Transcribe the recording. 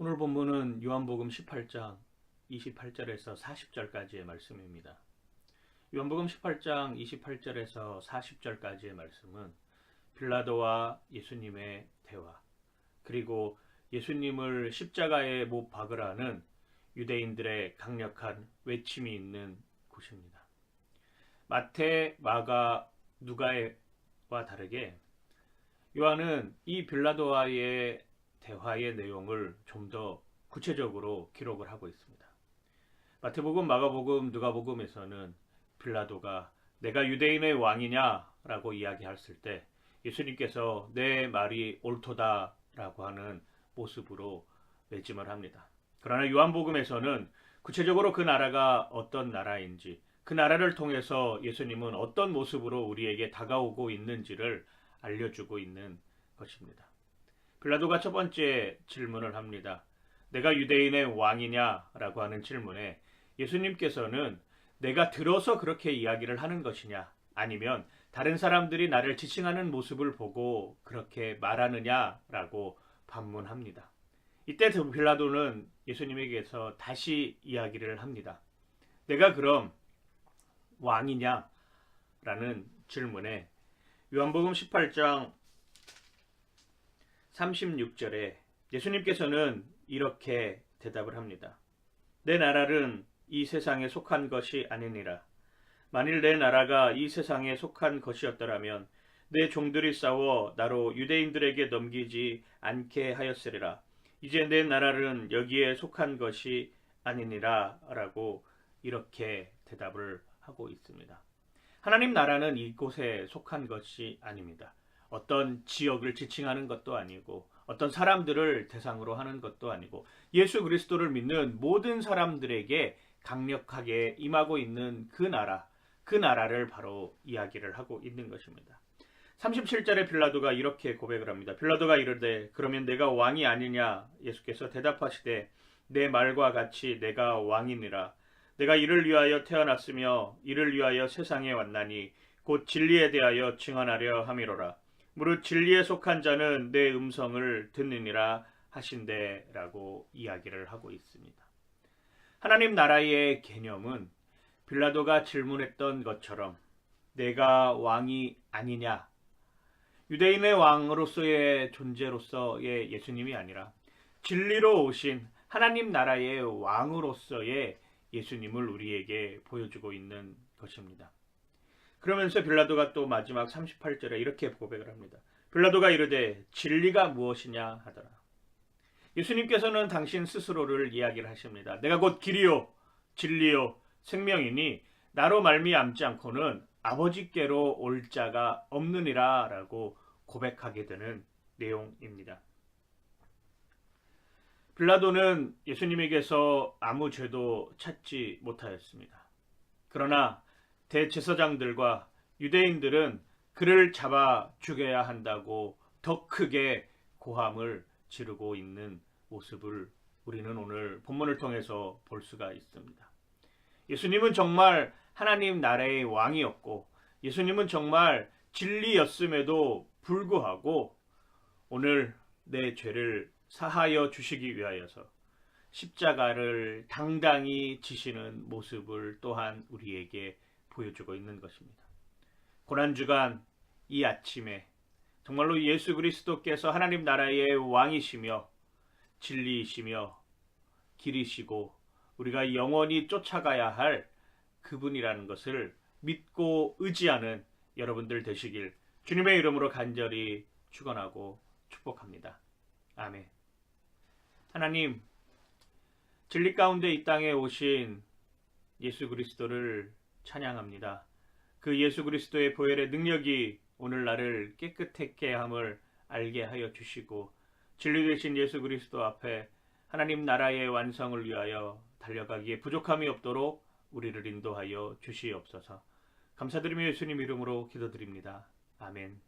오늘 본문은 요한복음 18장 28절에서 40절까지의 말씀입니다. 요한복음 18장 28절에서 40절까지의 말씀은 빌라도와 예수님의 대화, 그리고 예수님을 십자가에 못 박으라는 유대인들의 강력한 외침이 있는 곳입니다. 마태, 마가, 누가와 다르게 요한은 이 빌라도와의 대화의 내용을 좀 더 구체적으로 기록을 하고 있습니다. 마태복음, 마가복음, 누가복음에서는 빌라도가 내가 유대인의 왕이냐라고 이야기했을 때 예수님께서 내 말이 옳도다라고 하는 모습으로 매짐을 합니다. 그러나 요한복음에서는 구체적으로 그 나라가 어떤 나라인지 그 나라를 통해서 예수님은 어떤 모습으로 우리에게 다가오고 있는지를 알려주고 있는 것입니다. 빌라도가 첫 번째 질문을 합니다. 내가 유대인의 왕이냐라고 하는 질문에 예수님께서는 내가 들어서 그렇게 이야기를 하는 것이냐 아니면 다른 사람들이 나를 지칭하는 모습을 보고 그렇게 말하느냐라고 반문합니다. 이때 빌라도는 예수님에게서 다시 이야기를 합니다. 내가 그럼 왕이냐? 라는 질문에 요한복음 18장 36절에 예수님께서는 이렇게 대답을 합니다. 내 나라는 이 세상에 속한 것이 아니니라. 만일 내 나라가 이 세상에 속한 것이었더라면 내 종들이 싸워 나로 유대인들에게 넘기지 않게 하였으리라. 이제 내 나라는 여기에 속한 것이 아니니라 라고 이렇게 대답을 하고 있습니다. 하나님 나라는 이곳에 속한 것이 아닙니다. 어떤 지역을 지칭하는 것도 아니고 어떤 사람들을 대상으로 하는 것도 아니고 예수 그리스도를 믿는 모든 사람들에게 강력하게 임하고 있는 그 나라, 그 나라를 바로 이야기를 하고 있는 것입니다. 37절에 빌라도가 이렇게 고백을 합니다. 빌라도가 이르되 그러면 내가 왕이 아니냐 예수께서 대답하시되 내 말과 같이 내가 왕이니라 내가 이를 위하여 태어났으며 이를 위하여 세상에 왔나니 곧 진리에 대하여 증언하려 함이로라 무릇 진리에 속한 자는 내 음성을 듣느니라 하신대라고 이야기를 하고 있습니다. 하나님 나라의 개념은 빌라도가 질문했던 것처럼 내가 왕이 아니냐 유대인의 왕으로서의 존재로서의 예수님이 아니라 진리로 오신 하나님 나라의 왕으로서의 예수님을 우리에게 보여주고 있는 것입니다. 그러면서 빌라도가 또 마지막 38절에 이렇게 고백을 합니다. 빌라도가 이르되 진리가 무엇이냐 하더라. 예수님께서는 당신 스스로를 이야기를 하십니다. 내가 곧 길이요 진리요 생명이니 나로 말미암지 않고는 아버지께로 올 자가 없느니라라고 고백하게 되는 내용입니다. 빌라도는 예수님에게서 아무 죄도 찾지 못하였습니다. 그러나 대제사장들과 유대인들은 그를 잡아 죽여야 한다고 더 크게 고함을 지르고 있는 모습을 우리는 오늘 본문을 통해서 볼 수가 있습니다. 예수님은 정말 하나님 나라의 왕이었고 예수님은 정말 진리였음에도 불구하고 오늘 내 죄를 사하여 주시기 위하여서 십자가를 당당히 지시는 모습을 또한 우리에게 보여주고 있는 것입니다. 고난주간 이 아침에 정말로 예수 그리스도께서 하나님 나라의 왕이시며 진리이시며 길이시고 우리가 영원히 쫓아가야 할 그분이라는 것을 믿고 의지하는 여러분들 되시길 주님의 이름으로 간절히 축원하고 축복합니다. 아멘. 하나님 진리 가운데 이 땅에 오신 예수 그리스도를 찬양합니다. 그 예수 그리스도의 보혈의 능력이 오늘 나를 깨끗하게 함을 알게 하여 주시고 진리 되신 예수 그리스도 앞에 하나님 나라의 완성을 위하여 달려가기에 부족함이 없도록 우리를 인도하여 주시옵소서. 감사드리며 예수님 이름으로 기도드립니다. 아멘.